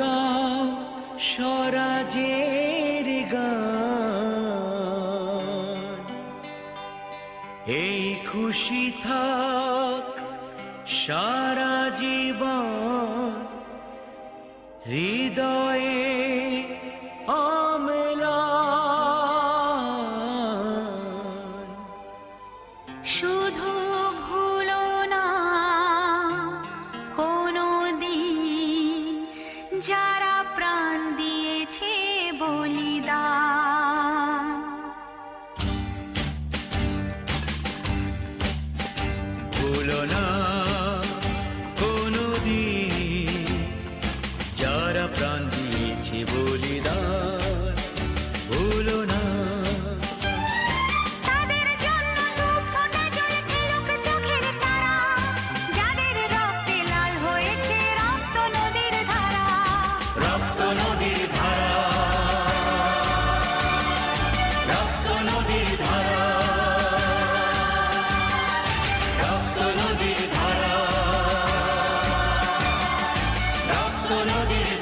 গাও স্বরাজের গান। এই খুশি থাক সারা জীবন culo no. solo diré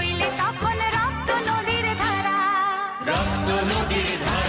So look at it.